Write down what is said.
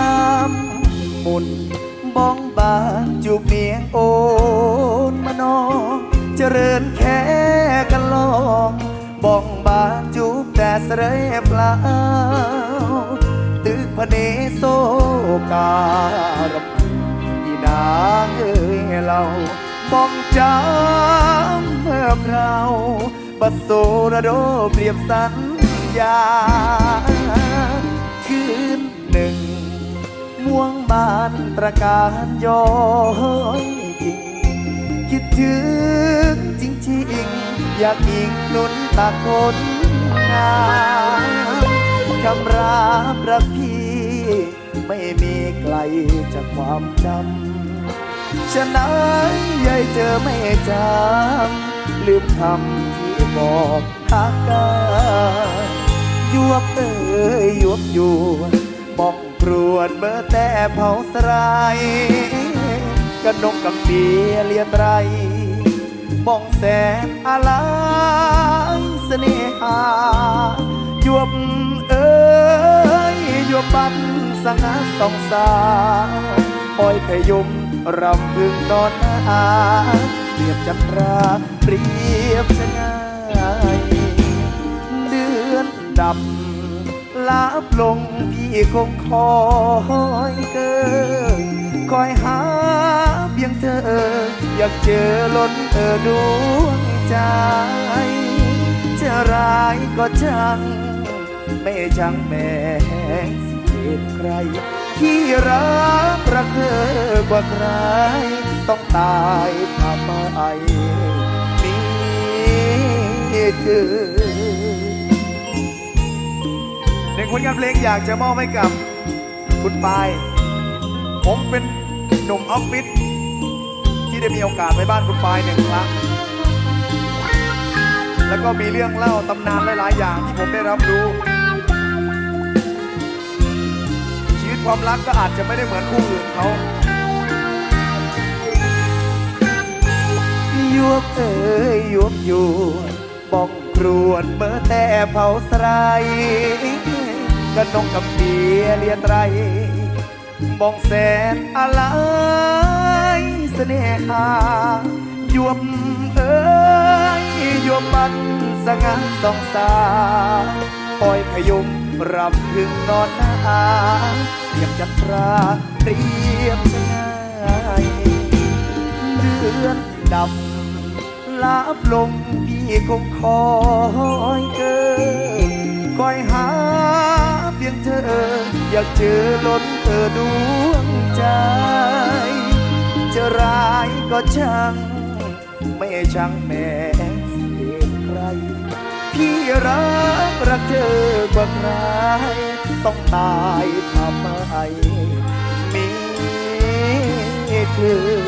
น้ำมุนบ้องบานจูบเมียงโอนมานองเจริญแค่กันลองบ้องบานจูบแต่เสรยเปล่าตึกพระเนโซการบอีนางเอ้ยเราบ้องจำเมื่อคราวบัสโซระโดเปรียบสัญญาานตระการย้อยยิงคิดถึงจริงๆ อยากยิงนุนตาคนงามคำราบรักพี่ ไม่มีไกลจากความจำฉะนั้นยายเจอไม่จำลืมคำที่บอกทักกันยวบเอ้ยยวบอยู่บอก กรวนเบอร์แต่เผาสลายกระนกกับเปียเลียนไรบ้องแสนอะไรเสน่หายวบเอ้ยยวบบันสังหาสองสาวปล่อยขยุมรำพึงนอนอาเปรียบจันทราเปรียบชะงายเดือนดำ ลาบลงพี่คงคอยเกินคอยหาเพียงเธอ อยากเจอล้นเออดวงใจ จะร้ายก็ช่างไม่ช่างแม่สิเหตใครที่รักรักเธอกว่าใคร ต้องตายทำไมมีเธอ ผลงานเพลงอยากจะมอบให้กับ คุณปาย ผมเป็นหนุ่มออฟฟิศที่ได้มีโอกาสไปบ้านคุณปายหนึ่งครั้ง แล้วก็มีเรื่องเล่าตำนานหลายๆ อย่างที่ผมได้รับรู้ ชีวิตความรักก็อาจจะไม่ได้เหมือนคู่อื่นเขายวบเอ้ยยวบอยู่บ้องครวนเมื่อแต่เผาสลาย กระนงกับเบียเลียนไรบองแสนอะไรเสน่หายวบเอ้ยยวบมันสง่าสองสาปล่อยขยุมรับถึงนอนหน้าเรียบจันทราเรียบชะงายเดือนดำลาบลงพี่คงคอ อยากเจอล้นเธอดวงใจ จะร้ายก็ช่าง ไม่ช่างแม้เสียใคร พี่รักรักเธอกว่าใคร ต้องตายทำไมมีเธอ